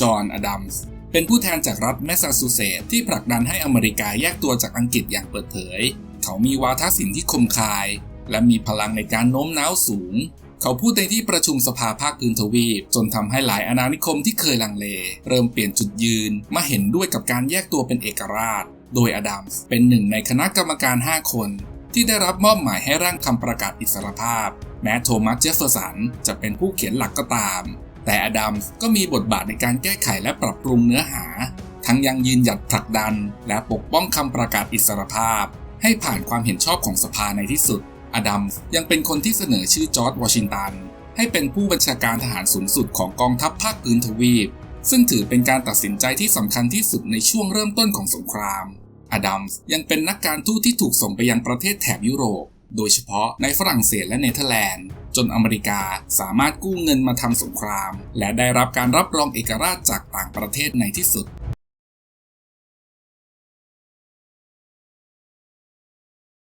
จอห์น อดัมส์ เป็นผู้แทนจากรัฐแมสซาชูเซตส์ที่ผลักดันให้อเมริกาแยกตัวจากอังกฤษอย่างเปิดเผย เขามีวาทศิลป์ที่คมคาย และมีพลังในการโน้มน้าวสูง เขาพูดในที่ประชุมสภาภาคพื้นทวีป จนทำให้หลายอาณานิคมที่เคยลังเล เริ่มเปลี่ยนจุดยืนมาเห็นด้วยกับการแยกตัวเป็นเอกราช โดยอดัมส์เป็นหนึ่งในคณะกรรมการ 5 คน ที่ได้รับมอบหมายให้ร่างคำประกาศอิสรภาพ แม้โทมัสเจฟเฟอร์สันจะเป็นผู้เขียนหลักก็ตาม แต่อดัมส์ก็มีบทบาทในการแก้ไขและปรับปรุงเนื้อหา ทั้งยังยืนหยัดผลักดัน และปกป้องคำประกาศอิสรภาพ ให้ผ่านความเห็นชอบของสภาในที่สุด อดัมส์ยังเป็นคนที่เสนอชื่อจอร์จวอชิงตัน ให้เป็นผู้บัญชาการทหารสูงสุดของกองทัพภาคพื้นทวีป ซึ่งถือเป็นการตัดสินใจที่สำคัญที่สุดในช่วงเริ่มต้นของสงคราม อดัมส์ยังเป็นนักการทูตที่ถูกส่งไปยังประเทศแถบยุโรป โดยเฉพาะในฝรั่งเศสและเนเธอร์แลนด์ จนอเมริกาสามารถกู้เงินมาทำสงคราม และได้รับการรับรองเอกราชจากต่างประเทศในที่สุด